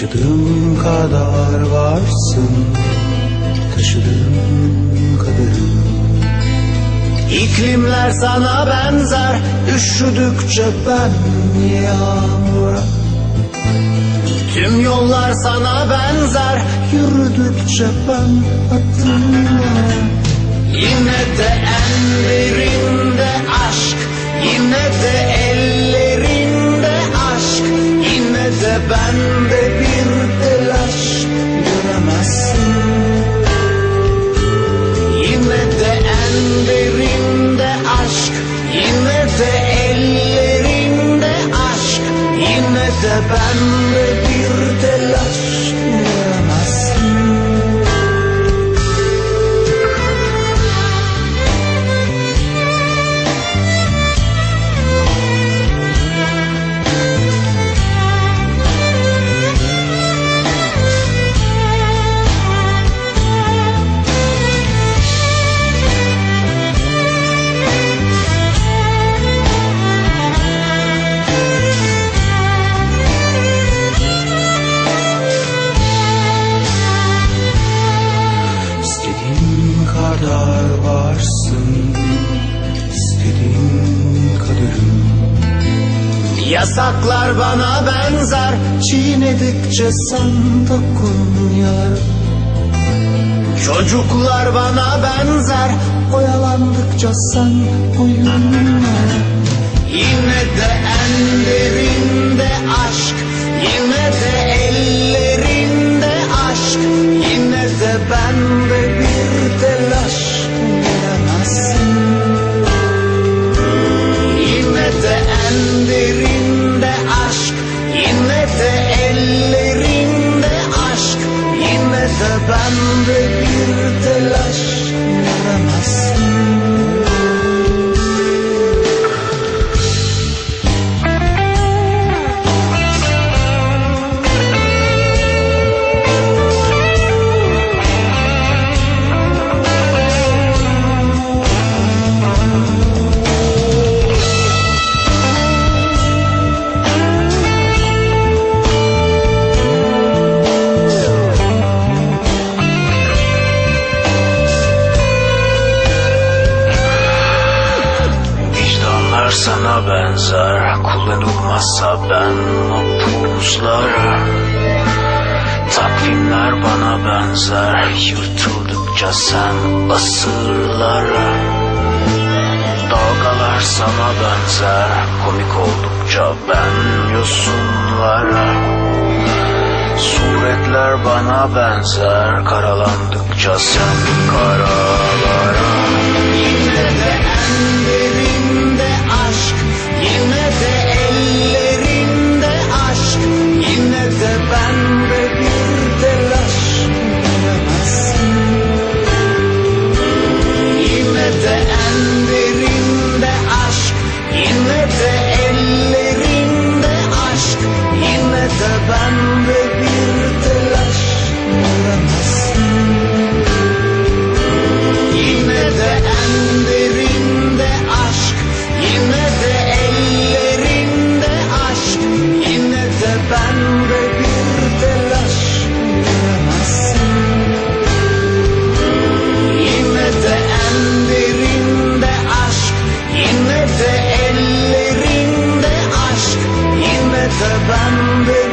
Taşıdığım kadar varsın Taşıdığım kadarım. İklimler sana benzer Üşüdükçe ben yağmura. Tüm yollar sana benzer Yürüdükçe ben adımla Yine de en derinde aşk Yine de ellerinde aşk Yine de bende de bende Yasaklar bana benzer Çiğnedikçe sen dokun yar Çocuklar bana benzer Oyalandıkça sen oyunlar. Yine de en derinde aşk de sana benzer Kullanılmazsa ben mapuslar Takvimler bana benzer Yırtıldıkça sen asırlar Dalgalar sana benzer Komik oldukça ben yosunlar Suretler bana benzer Karalandıkça sen karalara ellerinde